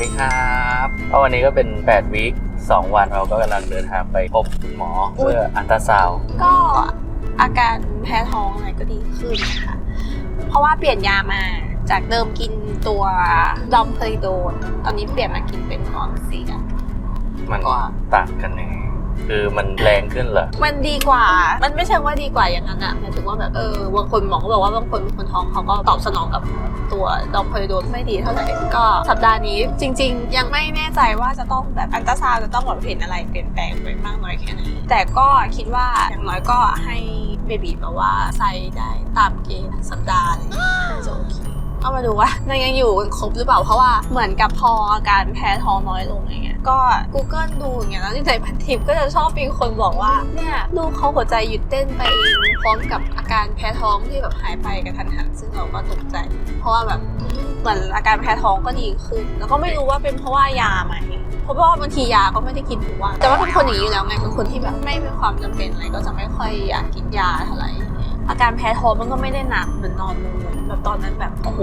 วัสดีครับก็วันนี้ก็เป็น8วีค2วันเราก็กำลังเดินทางไปพบคุณหมอเพื่ออันตราซาวด์ก็อาการแพ้ท้องอะไรก็ดีขึ้นค่ะ เพราะว่าเปลี่ยนยามาจากเดิมกินตัวดอมเพลิโดน ตอนนี้เปลี่ยนมากินเป็นออนเซียมันก็ต่างกันยังไง คือมันแรงขึ้นเหรอ มันดีกว่า มันไม่ใช่ว่าดีกว่าอย่างนั้นอะหมายถึงว่าแบบเออบางคนหมอก็บอกว่าบางคนคนท้องเขาก็ตอบสนองกับตัวดอมเพลิโดนไม่ดีเท่าไหร่ก็สัปดาห์นี้จริง ๆ ยังไม่แน่ใจว่าจะต้องแบบอันตราซาวจะต้องแบบเห็นอะไรเปลี่ยนแปลงไปมากน้อยแค่ไหนแต่ก็คิดว่าอย่างน้อยก็ให้เบบีแบบว่าใส่ได้ตามเกณฑ์สัปดาห์เงี้ยน่าจะโอเค เอามาดูว่ามันยังอยู่กันครบหรือเปล่าเพราะว่าเหมือนกับพออาการแพ้ท้องน้อยลงอย่างเงี้ยก็ Google ดูอย่างเงี้ยแล้วในพันทิปก็จะชอบมีคนบอกว่าเนี่ยลูกเขาหัวใจหยุดเต้นไปเองพร้อมกับอาการแพ้ท้องที่แบบหายไปกระทันหันซึ่งเราก็ตกใจ เพราะว่าแบบเหมือนอาการแพ้ท้องก็ดีขึ้น แล้วก็ไม่รู้ว่าเป็นเพราะว่ายาไหมเพราะว่าบางทียาก็ไม่ได้กินทุกวันแต่ว่าเป็นคนอย่างนี้อยู่แล้วไงเป็นคนที่แบบไม่มีความจำเป็นอะไรก็จะไม่ค่อยอยากกินยาเท่าไหร่ อาการแพ้ท้องมันก็ไม่ได้หนักเหมือนนอนมุมแบบตอนนั้นแบบโอ้โห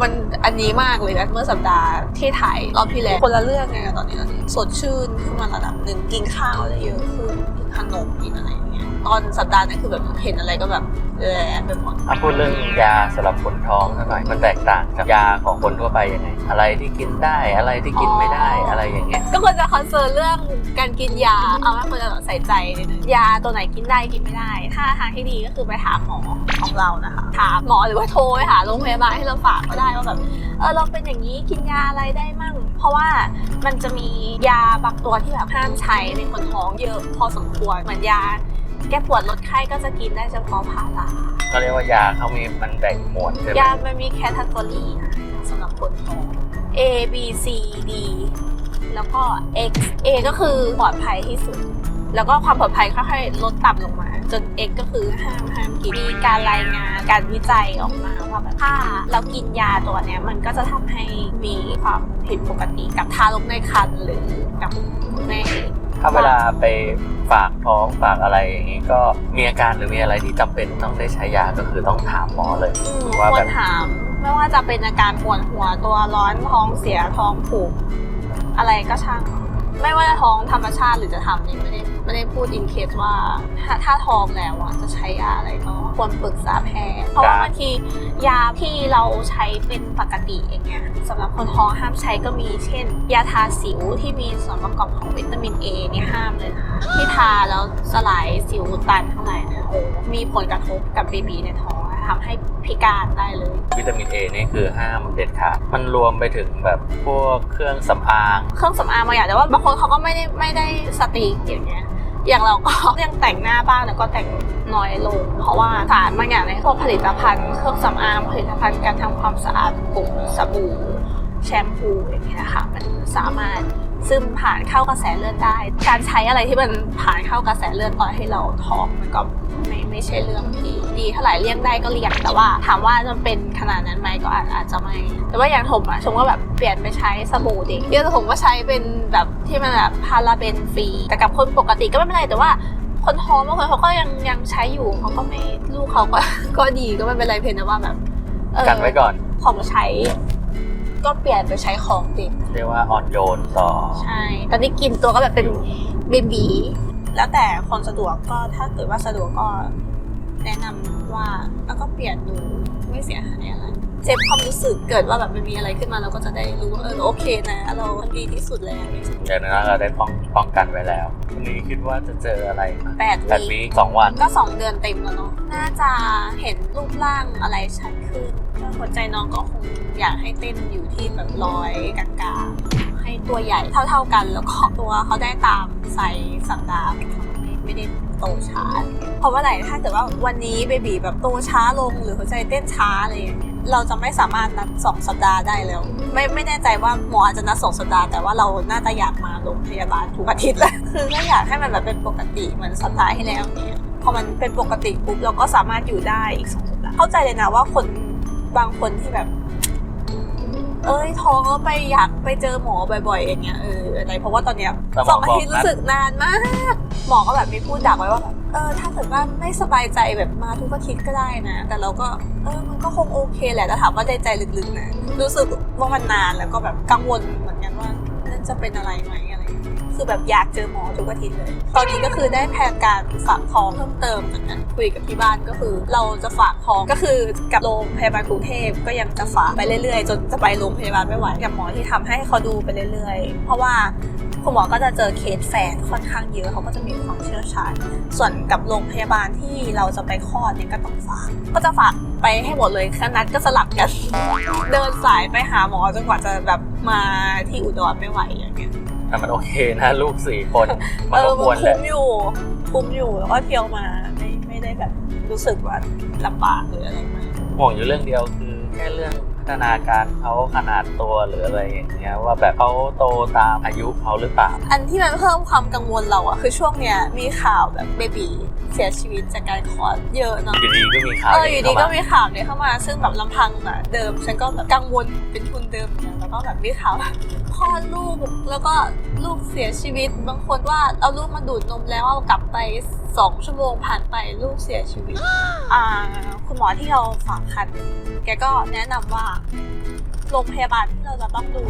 มันอันนี้มากเลยนะเมื่อสัปดาห์ที่ถ่ายรอบที่แล้วคนละเรื่องไงกับตอนนี้ตอนนี้สดชื่นขึ้นมาระดับหนึ่งกินข้าวได้เยอะขึ้นกินขนมกินอะไรอย่างเงี้ยตอนสัปดาห์นั้นคือแบบเห็นอะไรก็แบบ แย่ไปหมดถ้าพูดเรื่องยาสำหรับคนท้องสักหน่อยมันแตกต่างจากยาของคนทั่วไปยังไง อะไรที่กินได้อะไรที่กินไม่ได้อะไรอย่างเงี้ย ก็ควรจะคอนเซิร์นเรื่องการกินยา เอาไม่ควรจะใส่ใจนิดนึงยาตัวไหนกินได้กินไม่ได้ ถ้าทางที่ดีก็คือไปถามหมอของเรานะคะถามหมอหรือว่าโทรไปหาโรงพยาบาลให้เราฝากก็ได้ว่าแบบเออเราเป็นอย่างนี้กินยาอะไรได้มั่ง เพราะว่ามันจะมียาบางตัวที่แบบห้ามใช้ในคนท้องเยอะพอสมควรเหมือนยา แก้ปวดลดไข้ก็จะกินได้เฉพาะพาราก็เรียกว่ายาเขามีมันแบ่งหมวดใช่ไหมยามันมีแคตตากรีนะสำหรับคนท้อง A B C D แล้วก็ X A ก็คือปลอดภัยที่สุด แล้วก็ความปลอดภัยค่อยๆลดต่ำลงมา จน X ก็คือห้ามห้ามกินมีการรายงานการวิจัยออกมาว่าแบบถ้าเรากินยาตัวเนี้ยมันก็จะทำให้มีความผิดปกติกับทารกในครรภ์หรือกับคุณแม่เอง ถ้าเวลาไปฝากท้องฝากอะไรอย่างงี้ก็มีอาการหรือมีอะไรที่จำเป็นต้องได้ใช้ยาก็คือต้องถามหมอเลยอืมว่าคแบวบรถาม ไม่ว่าจะเป็นอาการปวดหัวตัวร้อนท้องเสียท้องผูกอะไรก็ช่าง ไม่ว่าจะท้องธรรมชาติหรือจะทำนี่ไม่ได้ไม่ได้พูดอินเคสว่าถ้าถ้าท้องแล้วอะจะใช้ยาอะไรก็ควรปรึกษาแพทย์เพราะว่าบางทียาที่เราใช้เป็นปกติอย่างเงี้ยสำหรับคนท้องห้ามใช้ก็มีเช่น ยาทาสิวที่มีส่วนประกอบของวิตามินเอนี่ห้ามเลยนะคะที่ทาแล้วสลายสิวตันข้างในเนี่ยโอ้มีผลกระทบกับเบบีในท้อง ทำให้พิการได้เลย วิตามินเอนี่คือห้ามเด็ดขาดมันรวมไปถึงแบบพวกเครื่องสำอาง เครื่องสำอางบางอย่างแต่ว่าบางคนเขาก็ไม่ได้ไม่ได้สตรีกอย่างเงี้ยอย่างเราก็ยังแต่งหน้าบ้างแต่ก็แต่งน้อยลง เพราะว่าสารบางอย่างในพวกผลิตภัณฑ์เครื่องสำอางผลิตภัณฑ์การทำความสะอาดกลุ่มสบู่แชมพูอย่างเงี้ยนะคะมันสามารถ ซึมผ่านเข้ากระแสเลือดได้ การใช้อะไรที่มันผ่านเข้ากระแสเลือดตอนให้เราท้องมันก็ไม่ไม่ใช่เรื่องที่ดีเท่าไหร่เลี่ยงได้ก็เลี่ยงแต่ว่าถามว่าจะเป็นขนาดนั้นไหมก็อาจอาจจะไม่แต่ว่าอย่างผมอะชมก็แบบเปลี่ยนไปใช้สบู่ดิเดี๋ยวผมก็ใช้เป็นแบบที่มันแบบพาราเบนฟรีแต่กับคนปกติก็ไม่เป็นไรแต่ว่าคนท้องบางคนเขาก็ยังยังใช้อยู่เขาก็ไม่ลูกเขาก็ก็ดีก็ไม่เป็นไรเพียงแต่ว่าแบบกันไว้ก่อนของใช้ ก็เปลี่ยนไปใช้ของติดเรียกว่าอ่อนโยนต่อ ใช่ ตอนนี้กินตัวก็แบบเป็นเบบีแล้วแต่คนสะดวกก็ถ้าเกิดว่าสะดวกก็แนะนำว่าแล้วก็เปลี่ยนดูไม่เสียหายอะไร เจ็บความรู้สึกเกิดว่าแบบมันมีอะไรขึ้นมาเราก็จะได้รู้ว่าเออโอเคนะ เราทำดีที่สุดแล้วอย่างนั้นเราได้ป้องป้องกันไว้แล้ววันนี้คิดว่าจะเจออะไรมาแปดแปดวีวีคสองวันก็สองเดือนเต็มแล้วเนาะน่าจะเห็นรูปร่างอะไรชัดขึ้นก็หัวใจน้องก็คงอยากให้เต้นอยู่ที่แบบร้อยกลางๆให้ตัวใหญ่เท่า ๆกันแล้วก็ตัวเขาได้ตามไซส์สัปดาห์เขาไม่ไม่ได้โตช้าเพราะว่าไหนถ้าเกิดว่าวันนี้เบบีแบบโตช้าลงหรือหัวใจเต้นช้าอะไรอย่างเงี้ย เราจะไม่สามารถนัดสองสัปดาห์ได้แล้ว ไม่ไม่แน่ใจว่าหมออาจจะนัดสองสัปดาห์แต่ว่าเราน่าจะอยากมาโรงพยาบาลทุกอาทิตย์แหละคือก็อยากให้มันแบบเป็นปกติเหมือนสัปดาห์ที่แล้วเนี่ยพอมันเป็นปกติปุ๊บเราก็สามารถอยู่ได้อีกสองสัปดาห์เข้าใจเลยนะว่าคนบางคนที่แบบ เอ้ยท้องแล้วไปอยากไปเจอหมอบ่อยๆอย่างเงี้ยเอออะไรเพราะว่าตอนเนี้ยแต่หมอสองอาทิตย์บอกนะรู้สึกนานมาก หมอก็แบบมีพูดดักไว้ว่าแบบ เออถ้าเกิดว่าไม่สบายใจแบบมาทุกอาทิตย์ก็ได้นะ แต่เราก็เออมันก็คงโอเคแหละแต่ถามว่าในใจลึกๆนะรู้สึกว่ามันนานแล้วก็แบบกังวลเหมือนกันว่านั่นจะเป็นอะไรไหมอะไรคือแบบอยากเจอหมอทุกอาทิตย์เลย ตอนนี้ก็คือได้แผนการฝากท้องเพิ่มเติมเหมือนกันคุยกับที่บ้านก็คือ เราจะฝากท้องก็คือกับโรงพยาบาลกรุงเทพก็ยังจะฝากไปเรื่อยๆ จนจะไปโรงพยาบาลไม่ไหวกับหมอที่ทำให้เขาดูไปเรื่อยๆ เพราะว่า คุณหมอก็จะเจอเคสแฝดค่อนข้างเยอะเขาก็จะมีความเชี่ยวชาญ ส่วนกับโรงพยาบาลที่เราจะไปคลอดเนี่ยก็ต้องฝาก ก็จะฝากไปให้หมดเลยคนัดก็สลับกัน เดินสายไปหาหมอจนกว่าจะแบบมาที่อุดรไม่ไหวอย่างเงี้ยแต่มันโอเคนะลูกสี่คนมันเอก็อควรแหคุ้ละมอยู่คุ้มอยู่แล้วก็เที่ยวมาไม่ไม่ได้แบบรู้สึกว่าลำบากหรืออะไรมากห่วงอยู่เรื่องเดียวคือแค่เรื่องพั ฒนาการเขาขนาดตัวหรืออะไรอย่างเงี้ยว่าแบบเขาโตตามอายุเขาหรือเปล่า อันที่มันเพิ่มความกังวลเราอะคือช่วงเนี้ยมีข่าวแบบเบบี เสียชีวิตจากการคลอดเยอะเนาะอยู่ดีก็มีข่าวเอออยู่ดีเข้าก็มามีข่าวเนี่ยเข้ามา ซึ่งแบบลำพังอะเดิม ฉันก็แบบกังวลเป็นทุนเดิมเหมือนกันแล้วก็แบบมีข่าวแบบคลอดลูกแล้วก็ลูกเสียชีวิตบางคนว่าเอาลูกมาดูดนมแล้วเอากลับไปสองชั่วโมงผ่านไปลูกเสียชีวิตอ่าคุณหมอที่เราฝากคันแกก็แนะนำว่าโรงพยาบาลที่เราจะต้องดู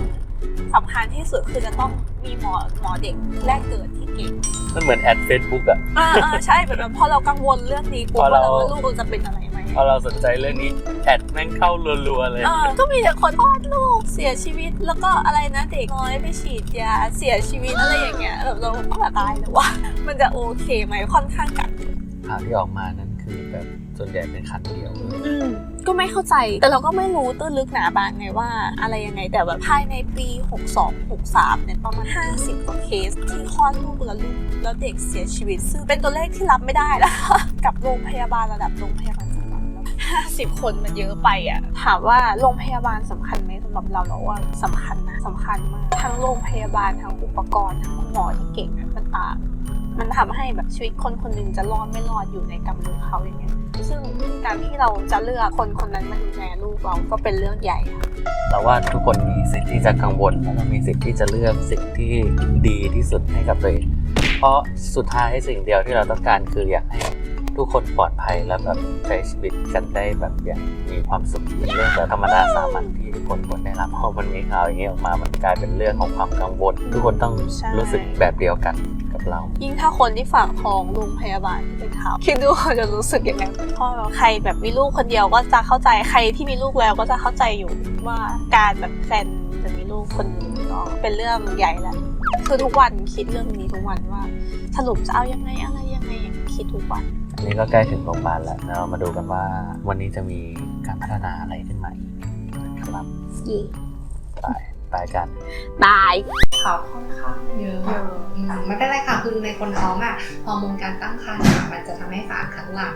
สำคัญที่สุดคือจะต้องมีหมอหมอเด็กแรกเกิดที่เก่งมันเหมือนแอดเฟซบุ๊กอะอ่าอ่าใช่แบบแบบพอเรากังวลเรื่องนี้ปุ๊บพอว่าเราเราลูกเราจะเป็นอะไรไหมพอเราสนใจเรื่องนี้แอดแม่งเข้ารัวๆเลยเออก็มีแต่คนคลอดลูกเสียชีวิตแล้วก็อะไรนะเด็กน้อยไปฉีดยาเสียชีวิตอะไรอย่างเงี้ยแบบเราก็แบบตายแล้วว่ามันจะโอเคไหมค่อนข้างกังวลข่าวที่ออกมานั้นคือแบบส่วนใหญ่เป็นคันเดียวเลยอืม ก็ไม่เข้าใจ แต่เราก็ไม่รู้ตื้นลึกหนาบางไงว่าอะไรยังไง แต่แบบภายในปี 62 63 เนี่ยประมาณ 50 กว่าเคสที่คลอดลูกแล้วลูกแล้วเด็กเสียชีวิต ซึ่งเป็นตัวเลขที่รับไม่ได้แล้วกับโรงพยาบาลระดับโรงพยาบาลจังหวัดแล้ว50 คนมันเยอะไปอะ ถามว่าโรงพยาบาลสำคัญไหมำหรับเราเราว่าสำคัญนะสำคัญมากทั้งโรงพยาบาลทั้งอุปกรณ์ทั้งคุณหมอที่เก่งอะมันต่างมันทำให้แบบชีวิตคนคนนึงจะรอดไม่รอดอยู่ในกำมือเขาอย่างเงี้ยซึ่งการที่เราจะเลือกคนคนนั้นมาดูแลลูกเราก็เป็นเรื่องใหญ่ค่ะเราว่าทุกคนมีสิทธิ์ที่จะกังวลแล้วก็มีสิทธิ์ที่จะเลือกสิ่งที่ดีที่สุดให้กับตัวเองเพราะสุดท้ายสิ่งเดียวที่เราต้องการคืออยากให้ ทุกคนปลอดภัยและแบบใช้ชีวิตกันได้แบบอย่างมีความสุขเป็นเรื่องแบบธรรมดาสามัญที่ทุกคนควรได้รับพอมันมีข่าวอย่างนี้ออกมามันกลายเป็นเรื่องของความกังวลทุกคนต้องรู้สึกแบบเดียวกันกับเรา ยิ่งถ้าคนที่ฝากท้องโรงพยาบาลที่เป็นข่าวคิดดูเขาจะรู้สึกยังไงเพราะใครแบบมีลูกคนเดียวก็จะเข้าใจใครที่มีลูกแล้วก็จะเข้าใจอยู่ว่าการแบบแฟนจะมีลูกคนหนึงก็เป็นเรื่องใหญ่แหละคือทุกวันคิดเรื่องนี้ทุกวันว่า สรุปจะเอายังไงอะไรยังไงอย่างคิดทุกวัน อันนี้ก็ใกล้ถึงโรงพยาบาลแล้วแล้วเรามาดูกันว่าวันนี้จะมีการพัฒนาอะไรขึ้นมาอีกนะครับเย่ไปไปกัน บาย ข่าวค่อนข้างเยอะอืมไม่เป็นไรค่ะ คือในคนท้องอะฮอร์โมนการตั้งครรภ์อะมันจะทำให้สารคัดหลั่ง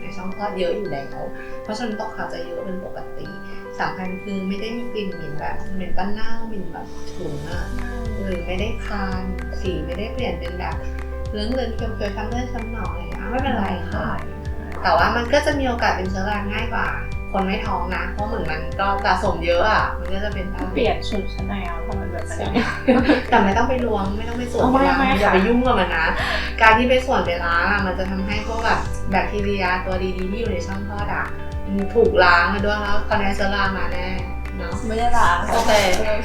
ในช่องคลอดเยอะอยู่แล้ว เพราะฉะนั้นตกขาวจะเยอะเป็นปกติสำคัญคือไม่ได้มีกลิ่นเหม็นแบบเหม็นป้าเน่าเหม็นแบบฉุนอะหรือไม่ได้คานสีไม่ได้เปลี่ยนเป็นแบบเลื้องเลือนเคียวๆช้ำเลือดช้ำหนองอะไรอย่างเงี้ย ไม่เป็นไรค่ะ แต่ว่ามันก็จะมีโอกาสเป็นเชื้อราง่ายกว่า คนไม่ท้องนะ เพราะเหมือนมันก็สะสมเยอะอะ มันก็จะเป็นได้เปลี่ยนชุดชั้นในเอาทำไมแบบนั้นแต่ไม่ต้องไปล้วงไม่ต้องไปส่วนเอาไปไม่ล้างไม่อย่าค่ะไปยุ่งกับมันนะ การที่ไปส่วนไปล้างอะมันจะทำให้พวกแบบแบคทีเรียตัวดีๆที่อยู่ในช่องคลอดอะมันถูกล้างไปด้วยแล้วคอนเนเชื้อรามาแน่ เนาะ ไม่ได้ล้างโอเค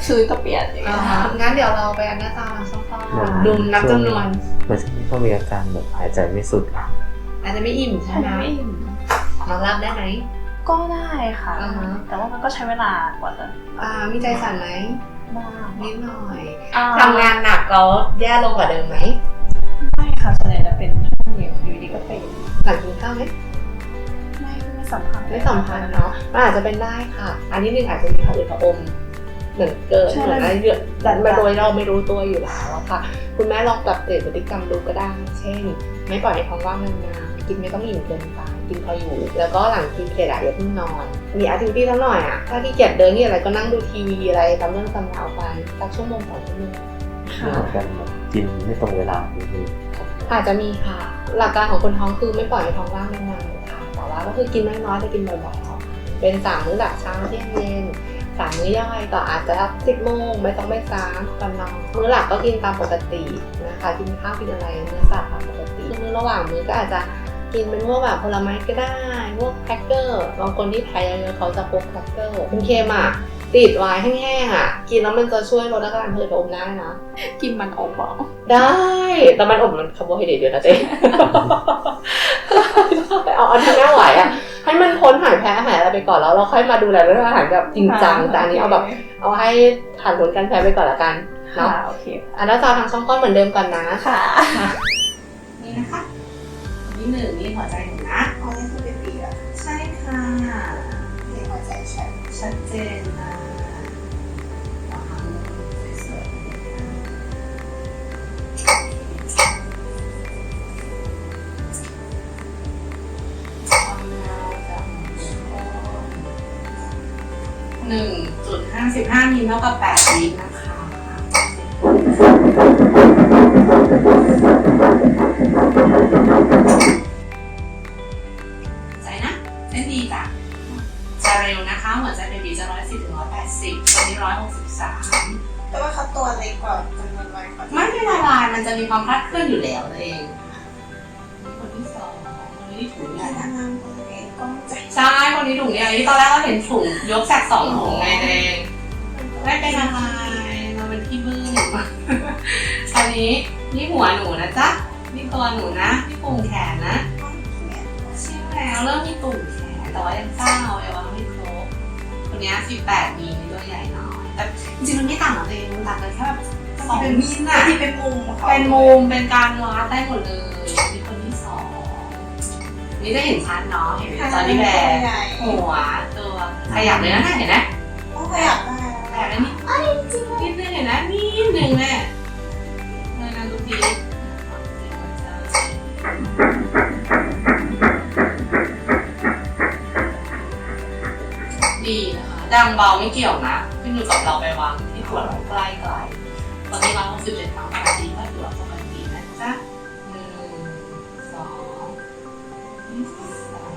ชุดก็เปลี่ยนอย่างเงี้อ่ายฮะงั้นเดี๋ยวเราไปอันหน้าตาล้างช่องคลอดได้ดูนับจำนวน เหมือนที่เขามีอาการแบบหายใจไม่สุดอาจจะไม่อิ่มใช่ไหมไม่อิ่มมารับได้ไหม ก็ได้ค่ะ อ่าฮะ แต่ว่ามันก็ใช้เวลากว่าจะอ่ามีใจสั่นไหมบ้างนิดหน่อยอ่าทำงานหนักก็แย่ลงกว่าเดิมไหม ไม่ค่ะส่วนใหญ่จะเป็นช่วงเดียวอยู่ดีก็เป็นหลังกินข้าวไหมไม่ไม่ สัมพันธ์ไม่สัมพันธ์เนาะมันอาจจะเป็นได้ค่ะ อันนี้หนึ่งอาจจะมีผะอืดผะอมเหมือนเกิดเหมือนอะไรเยอะแต่มาโดยเราไม่รู้ตัวอยู่แล้วอะค่ะ คุณแม่ลองปรับเปลี่ยนพฤติกรรมดูก็ได้ เช่น ไม่ปล่อยให้ท้องว่างนานๆกินไม่ต้องอิ่มเกินไปกินพออยู่ แล้วก็หลังกินเสร็จอะอย่าเพิ่งนอน มีอาทิตย์ที่สักหน่อยอะถ้าที่เกียจเดินที่อะไรก็นั่งดูทีวีอะไรตามเรื่องตามราวไปสักชั่วโมงสองชั่วโมงค่ะเหมือนกันแบบกินไม่ตรงเวลานี่คืออาจจะมีค่ะ หลักการของคนท้องคือไม่ปล่อยให้ท้องว่างนานๆ ค่ะแต่ว่าก็คือกินน้อยๆแต่กินบ่อยๆเอาเป็นสามมื้อหลักเช้าเที่ยงเย็นสามมื้อย่อยต่ออาจจะสิบโมงไม่ต้องไม่ซ้ำก่อนนอนมื้อหลักก็กินตามปกตินะคะกินข้าวกินอะไรเนื้อสัตว์ตามปกติมื้อระหว่างมื้อก็อาจจะกินเป็นพวกแบบผลไม้ก็ได้พวกแครกเกอร์บางคนที่แพ้เยอะๆเขาจะพกแครกเกอร์เป็นเค็มอะติดไว้แห้งๆอะ กินแล้วมันจะช่วยลดอาการหืดลมได้นะ กินมันอบเปล่าได้ แต่มันอบมันคาร์โบไฮเดรตเยอะนะเจ๊ เอาอันที่ไม่ไหวอะให้มันพ้นหายแพ้หายอะไรไปก่อนแล้วเราค่อยมาดูแลเรื่องอาหารแบบจริงจังแต่อันนี้เอาแบบเอาให้ผ่านผลการแพ้ไปก่อนละกันค่ะเนาะโอเคอันนั้นซาวทางช่องก้นเหมือนเดิมก่อนนะค่ะนี่นะคะนี่หนึ่งนี่หัวใจหนูน ท่ากับแปดลิตรนะคะใจนะเส้นดีจ้ะจะเร็วนะคะเหมือนจะเป็นบีจะร้อยสิบถึงร้อยแปดสิบตอนนี้ร้อยหกสิบสามแต่ว่าเขาตัวเล็กกว่าจำนวนวันกว่าไม่เป็นไรลายมันจะมีความคลาดเคลื่อนอยู่แล้วตัวเองคนที่สองคนนี้ถุงใหญ่ที่ทำงานคนเองก็ใจใช่คนนี้ถุงใหญ่ที่ตอนแรกเราเห็นถุงยกจากสองถุงไงตัวเอง ไม่เป็นอะไรเราเป็นที่บึ้งอันนี้นี่หัวหนูนะจ๊ะนี่ตัวหนูนะนี่ปุ่มแขนนะใช่แล้วเริ่มมีตุ่มแขนแต่ว่ายังสร้างเอาไว้ว่าไม่ครบคนเนี้ย18มีตัวใหญ่หน่อยแต่จริงๆมันไม่ต่างกับตัวเองมันต่างกันแค่แบบสองมิลน่ะที่เป็นมุมของเขาเป็นมุมเป็นการวัดได้หมดเลยนี่คนที่สองนี่จะเห็นชัดเนาะเห็นเป็นจอร์ดี้แบร์ใหญ่หัวตัวขยับเลยนะน่ะเห็นไหม ดังเบาไม่เกี่ยวนะขึ้นอยู่กับเราไปวางที่หัวเราใกล้ไกลตอนนี้เราหกสิบเจ็ดครั้งปกติก็ถือว่าปกตินะจ๊ะหนึ่งสองสาม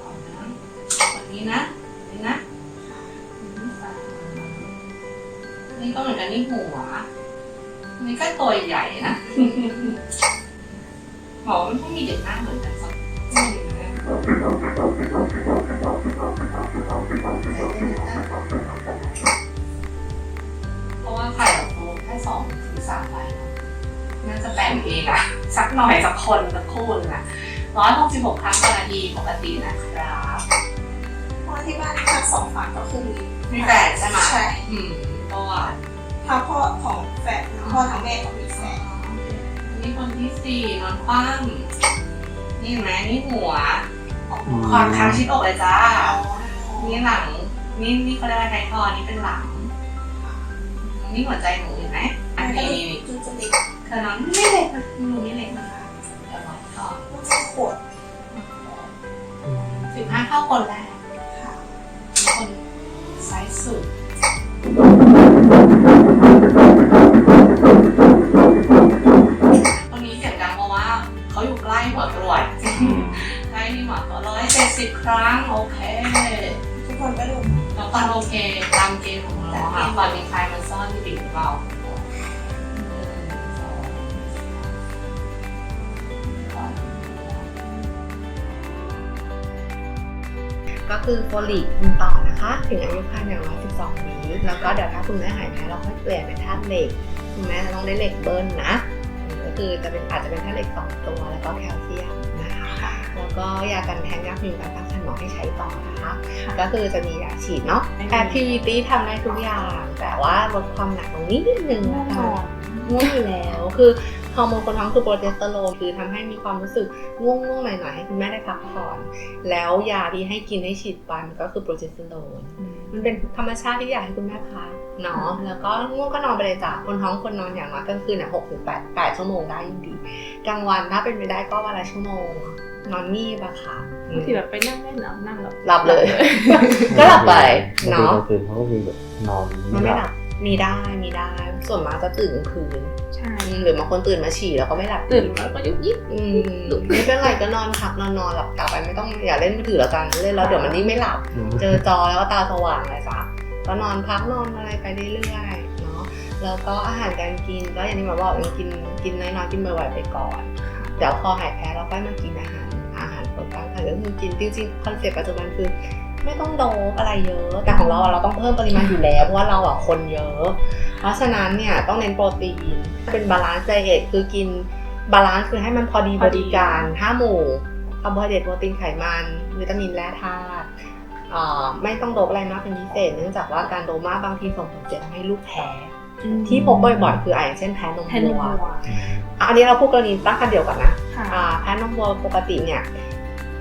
ต่อนะวันนี้นะนี่นะนี่สามนี่ก็เหมือนกันนี่หัวนี่ก็ตัวใหญ่นะ สักหน่อยสักคนสักคู่หนึงอะร้อยหกสิบหกครั้งต่อนาทีปกตินะครับเพราะที่บ้านทั้งสองฝั่งก็คือมีแฝดใช่ไหมใช่อืมเพราะว่าทั้งพ่อของแฝดทั้งพ่อทั้งแม่ก็มีแฝดนี่คนที่สี่นอนคว่ำนี่เห็นไหมนี่หัวความค้างชิดอกเลยจ้านี่หลัง นี่นี่เขาเรียกว่าไททอยนี่เป็นหลัง นี่หัวใจหนูเห็นไหมอันนี้นี่นี่คือจะเล็กเธอน้องไม่เล็กนะหนูไม่เล็กนะคะเดี๋ยววัดก่อนมันจะขวดสิบห้าเท่าคนแรกค่ะคนไซส์สุดตรงนี้เสียงดังเพราะว่าเขาอยู่ใกล้หัวตรวจใกล้ที่หมอตัวร้อยเจ็ดสิบครั้งโอเค ทุกคนก็ดูแล้วก็โอเคตามเกณฑ์ของเราค่ะตอนมีใครมันซ่อนที่ดิ่งเรา ก็คือโฟลิกคุณต่อนะคะ ถึงอายุคันอย่างน้อย12วีคแล้วก็เดี๋ยวถ้าคุณแม่หายแพ้เราค่อยเปลี่ยนเป็นธาตุเหล็ก คุณแม่จะต้องได้เหล็กเบิ้ลนะอืมก็คือจะเป็นอาจจะเป็นธาตุเหล็กสองตัวแล้วก็แคลเซียมนะคะแล้วก็ยากันแท้งยาพิมการตั้งครรภ์หมอให้ใช้ต่อนะคะ ก็คือจะมียาฉีดเนาะแอคทิวิตี้ทำได้ทุกอย่าง แต่ว่าลดความหนักลงนิดนึงนะคะง่วงอยู่แล้วคือ ฮอร์โมนคนท้องคือโปรเจสเตอโรนคือทำให้มีความรู้สึกง่วงๆหน่อยๆให้คุณแม่ได้พักผ่อน แล้วยาที่ให้กินให้ฉีดไปมันก็คือโปรเจสเตอโรนมันเป็นธรรมชาติที่อยากให้คุณแม่พักเนาะแล้วก็ง่วงก็นอนไปเลยจ้ะคนท้องคนนอนอย่างน้อยกลางคืนเนี่ยหกถึงแปดแปดชั่วโมงได้ยิ่งดีกลางวันถ้าเป็นไปได้ก็วันละชั่วโมงนอนงีบอะค่ะอืบางมทีแบบไปนั่งเล่นแล้วนั่งแบบหลับเลย ก็หลับไปเนาะกลางคืนเขาก็มีแบบนอนมันไม่หลับมีได้มีได้ ส่วนมากจะตื่นกลางคืน ใช่อืมหรือบางคนตื่นมาฉี่แล้วก็ไม่หลับตื่นมาก็ยุบยิบอืมไม่เป็นไรก็นอนพักนอนนอนหลับกลับไปไม่ต้องอย่าเล่นมือถือแล้วกันเล่นแล้วเดี๋ยวมันนี่ไม่หลับอืมเจอจอแล้วก็ตาสว่างเลยจ้ะก็นอนพักนอนอะไรไปเรื่อยๆเนาะแล้วก็อาหารการกินก็อย่างที่หมาบอกยังกินกินน้อยๆกินบ่อยๆไปก่อน เดี๋ยวพอหายแพ้เราก็มากินอาหารอาหารผลกลางคันก็คือกินจริงๆคอนเซ็ปต์ปัจจุบันคือ ไม่ต้องโดบอะไรเยอะแต่ของเราอะเราต้องเพิ่มปริมาณอยู่แล้วเพราะว่าเราอะคนเยอะ เพราะฉะนั้นเนี่ยต้องเน้นโปรตีนเป็นบาลานซ์ไดเอทคือกินบาลานซ์คือให้มันพอดีพอดีกันห้าหมู่คาร์โบไฮเดรตโปรตีนไขมันวิตามินแร่ธาตุอ่าไม่ต้องโดบอะไรมากเป็นพิเศษ เนื่องจากว่าการโดบมากบางทีส่งผลเสียทำให้ลูกแพ้ที่พบบ่อยๆ คืออะอย่างเช่นแพ้นมแทนนมวัววัวอะอันนี้เราพูดกรณีตั้งกันเดียวกันนะค่ะอ่าแพ้นมวัวปกติเนี่ย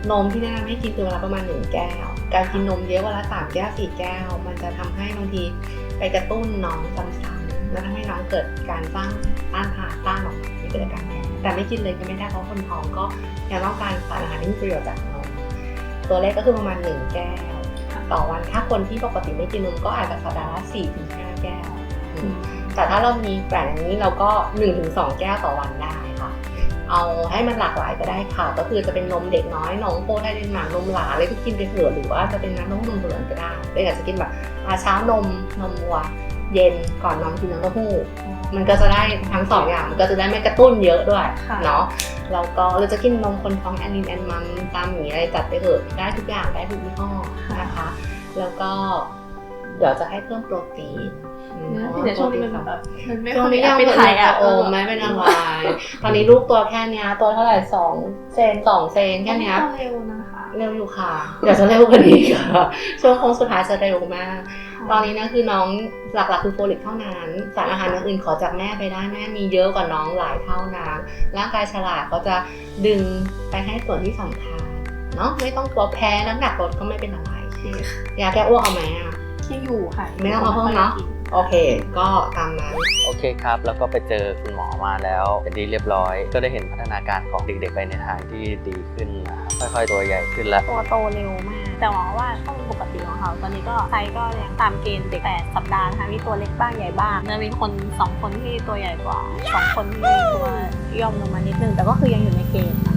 นมที่แนะนำให้กินคือวันละประมาณหนึ่งแก้ว การกินนมเยอะวันละสามแก้วสี่แก้ว มันจะทำให้บางทีไปกระตุ้นน้องซ้ำๆแล้วทำให้น้องเกิดการสร้างต้านทานต้านออกมาที่เกิดอาการแพ้แต่ไม่กินเลยก็ไม่ได้เพราะคนท้องก็ยังต้องการสารอาหารที่มีประโยชน์จากนมตัวเลขก็คือประมาณหนึ่งแก้ว ต่อวันถ้าคนที่ปกติไม่กินนมก็อาจจะสัปดาห์ละสี่ถึงห้าแก้ว แต่ถ้าเรามีแปลอย่างนี้เราก็1นถึงสองแก้วต่อวันได้ เอาให้มันหลากหลายก็ได้ค่ะ ก็คือจะเป็นนมเด็กน้อยนมโปไทยเดนมาร์กนมหลาอะไรก็กินไปเถอะหรือว่าจะเป็นน้ำนมนมเหลืองก็ได้เด็กอาจจะกินแบบอาเช้านมนมวัว เย็นก่อนนอนกินน้ำเต้าหู้มันก็จะได้ทั้งสองอย่างมันก็จะได้ไม่กระตุ้นเยอะด้วยค่ะเนาะแล้วก็เราจะกินนมคนท้องแอนนินแอนมัมตามอย่างนี้อะไรจัดไปเถอะได้ทุกอย่างได้ทุกยี่ห้อนะคะ แล้วก็เดี๋ยวจะให้เพิ่มโปรตีน อืมเดี๋ยวช่วงนี้มันแบบมันไม่ช่ค่วองยนี้มียังไปถ่ายอะโอ้ไม่เป็นอะไรตอนนี้ลูกตัวแค่เนี้ยตัวเท่าไหร่สองเซนสองเซนแค่เนี้ยเร็วนะคะเร็วอยู่ค่ะเดี๋ยวจะเร็วกว่านี้ค่ะช่วงโค้งสุดท้ายจะเร็วมากตอนนี้นะคือน้องหลักๆคือโฟลิกเท่านั้นสารอาหารอย่างอื่นขอจากแม่ไปได้แม่มีเยอะกว่าน้องหลายเท่านะร่างกายฉลาดก็จะดึงไปให้ส่วนที่สำคัญเนาะไม่ต้องกลัวแพ้น้ำหนักลดก็ไม่เป็นอะไรยาแก้อ้วกเอาไหมอะที่อยู่ค่ะไม่ต้องเอาเพิ่มเนอะ โอเค ก็ตามนั้น โอเคครับ แล้วก็ไปเจอคุณหมอมาแล้วเป็นที่เรียบร้อย ก็ได้เห็นพัฒนาการของเด็กๆไปในทางที่ดีขึ้นนะครับค่อยๆ ตัวใหญ่ขึ้นแล้ว ตัวโตเร็วมาก แต่หวังว่าข้อมูลปกติของเขา ตอนนี้ก็ไซส์ก็ยังตามเกณฑ์เด็กแปดสัปดาห์นะคะมีตัวเล็กบ้างใหญ่บ้างจะมีคนสองคนที่ตัวใหญ่กว่าสองคนที่ตัวย่อมลงมานิดนึง แต่ก็คือยังอยู่ในเกณฑ์นะคะ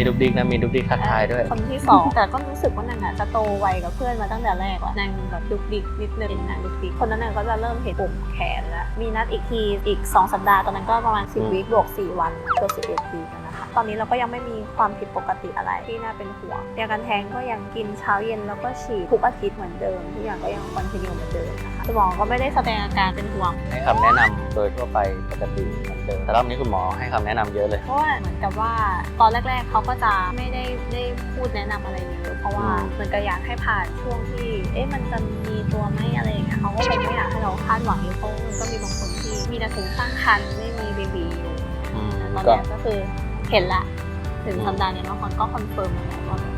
มีดุกดิกนะมีดุกดิกทักทายด้วย คนที่สองแต่ก็รู้สึกว่านางอะจะโตไวกับเพื่อนมาตั้งแต่แรกว่ะนางแบบดุกดิกนิดนึงนางดุกดิกคนนั้นน่ะก็จะเริ่มเห็นปุ่มแขนแล้วมีนัดอีกทีอีก 2 สัปดาห์ตอนนั้นก็ประมาณ10วีคบวก4วันเกือบ11วีคแล้วนะคะ ตอนนี้เราก็ยังไม่มีความผิดปกติอะไรที่น่าเป็นห่วงยากันแทงก็ยังกินเช้าเย็นแล้วก็ฉีดทุกอาทิตย์เหมือนเดิมทุกอย่างก็ยังคอนติเนียเหมือนเดิมนะคะคุณหมอก็ไม่ได้แสดงอาการเป็นห่วง ให้คำแนะนำโดยทั่วไปปกติเหมือนเดิมแต่รอบนี้คุณหมอให้คำแนะนำเยอะเลย เพราะว่าเหมือนกับว่าตอนแรก ๆเขาก็จะไม่ได้ได้พูดแนะนำอะไรเยอะเพราะว่าอืม เหมือนกับอยากให้ผ่านช่วงที่ เอ๊ะมันจะมีตัวไหมอะไรอย่างเงี้ยเขาก็คงไม่อยากให้เราคาดหวังเยอะเพราะมันก็มีบางคนที่มีแต่ถุงข้างคันไม่มีเบบีอยู่อืมตอนก็ เนี้ยก็คือ เห็นละถึงสัปดาห์เนี้ยบางคนก็คอนเฟิร์มมาแล้วว่าแบบ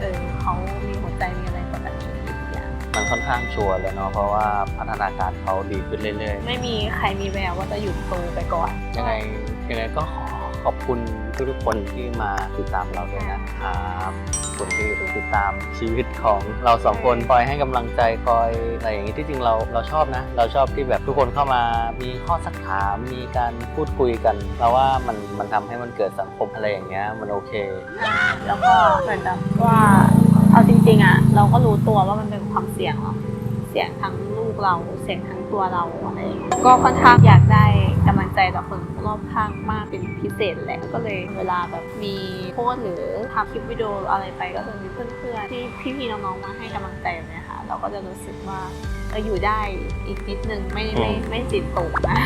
เออเขามีหัวใจมีอะไรปกติทุกอย่างมันค่อนข้างชัวร์แล้วเนาะเพราะว่าพัฒนาการเขาดีขึ้นเรื่อยๆ ไม่มีใครมีแววว่าจะหยุดโตไปก่อนยังไงยังไงก็ขอขอบคุณทุกๆคนที่มาติดตามเราด้วยนะครับขอบ คุณที่ติดตามชีวิตของเราสองคนคอยให้กำลังใจคอยอะไรอย่างนี้ที่จริงเราเราชอบนะ เราชอบที่แบบทุกคนเข้ามามีข้อสักถามมีการพูดคุยกัน เราว่ามันมันทำให้มันเกิดสังคมอะไรอย่างเงี้ยมันโอเคอ่าแล้วก็เหมือนกับว่าเอาจริงๆอะเราก็รู้ตัวว่ามันเป็นความเสี่ยงเนาะเสี่ยงทั้งลูกเราเสี่ยงทั้ง ตัวเราอะไรอย่างเงี้ยก็ค่อนข้างอยากได้กำลังใจจากคนรอบข้างมากเป็นพิเศษแหละก็เลยเวลาแบบมีโพสต์หรือทำคลิปวิดีโออะไรไปก็จะมีเพื่อนๆที่พี่ๆน้องๆมาให้กำลังใจแบบเนี้ยค่ะเราก็จะรู้สึกว่าเอออยู่ได้อีกนิดนึงไม่ไม่ไม่จิตตกนะ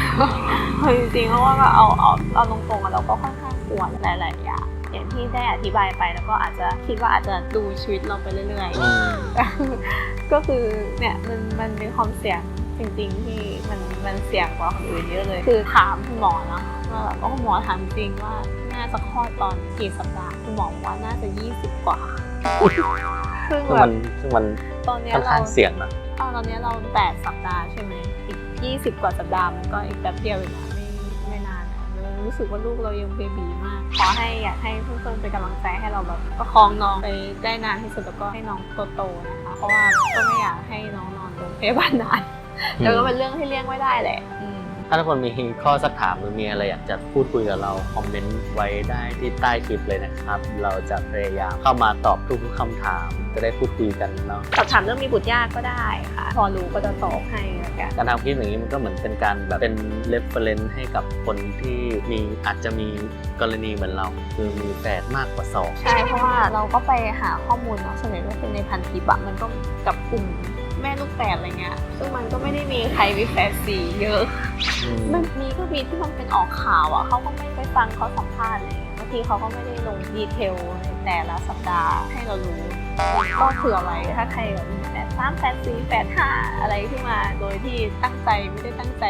เอาจริงๆเพราะว่าก็เอาเอาเอาตรงๆอะเราก็ค่อนข้างกลัวหลายๆอย่างอย่างที่ได้อธิบายไปแล้วก็อาจจะคิดว่าอาจจะดูชีวิตเราไปเรื่อยอืมๆก็คือเนี่ยมันมันเป็นความเสี่ยง จริงๆที่มันมันเสี่ยงกว่าคนอื่นเยอะเลย คือถามคุณหมอเนาะว่าแบบว่าคุณหมอถามจริงว่าน่าจะคลอดตอนกี่สัปดาห์คุณหมอบอกว่าน่าจะ 20 กว่าซึ่งซึ่งแบมับนซึ่งมันตอนเนี้ยค่อนเราข้างเสี่ยงนะอ้าวตอนนี้เราแปดสัปดาห์ใช่ไหมอีกยี่สิบกว่าสัปดาห์มันก็อีกแป๊บเดียวเองนะไม่ไม่นานนะเรารู้สึกว่าลูกเรายังเบบีมาก ขอให้อยากให้เพื่อนๆเป็นกำลังใจให้เราแบบประคองน้องไปได้นานที่สุดแล้วก็ให้น้องโตๆนะคะ เพราะว่าก็ไม่อยากให้น้องนอนโรงพยาบาลนาน แต่ก็เป็นเรื่องที่เลี่ยงไม่ได้แหละอืม ถ้าทุกคนมีข้อสักถามหรือมีอะไรอยากจะพูดคุยกับเราคอมเมนต์ไว้ได้ที่ใต้คลิปเลยนะครับ เราจะพยายามเข้ามาตอบทุกๆคำถามจะได้พูดคุยกันเนาะสอบถามเรื่องมีบุตรยากก็ได้ค่ะ พอรู้ก็จะตอบให้แล้วกัน การทำคลิปอย่างนี้มันก็เหมือนเป็นการแบบเป็น reference ให้กับคนที่มีอาจจะมีกรณีเหมือนเรา คือมีแฝดมากกว่าสอง ใช่ เพราะว่าเราก็ไปหาข้อมูลเนาะส่วนใหญ่ก็เป็นในพันทิปอะมันก็กับกลุ่ม แม่ลูกแฝดอะไรเงี้ย ซึ่งมันก็ไม่ได้มีใครมีแฝดสีเยอะอืมมันมีก็มีที่มันเป็นออกข่าวอะเขาก็ไม่ไปฟังเขาสัมภาษณ์อะไรอย่างเงี้ยบางทีเขาก็ไม่ได้ลงดีเทลในแต่ละสัปดาห์ให้เรารู้ ก็คืออะไรถ้าใครแบบมีแปดสามแปดสี่แปดห้าอะไรที่มา โดยที่ตั้งใจไม่ได้ตั้งใจ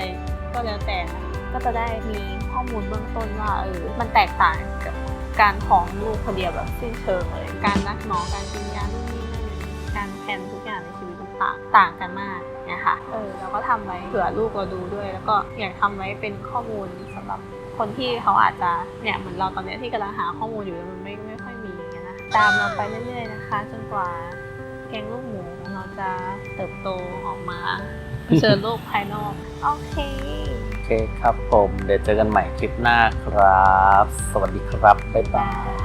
ก็แล้วแต่นะก็จะได้มีข้อมูลเบื้องต้นว่าเออมันแตกต่างกับการท้องลูกคนเดียวแบบสิ้นเชิงเลย การนักหมอการกินยานู่นนี่นั่นการแพลนทุกอย่างในชีวิ ตมันต่างต่างกันมากเนี่ยค่ะ เออเราก็ทำไว้เผื่อลูกเราดูด้วย แล้วก็อยากทำไว้เป็นข้อมูลสำหรับคนที่เขาอาจจะเนี่ยเหมือนเราตอนเนี้ยที่กำลังหาข้อมูลอยู่แล้วมันไม่ไม่ค่อยมีอย่างเงี้ยนะตามเราไปเรื่อยๆนะคะ จนกว่าแกงลูกหมูของเราจะเติบโตออกมาเผชิญโลกภายนอกโอเคโอเคครับผม เดี๋ยวเจอกันใหม่คลิปหน้าครับ สวัสดีครับ บ๊ายบาย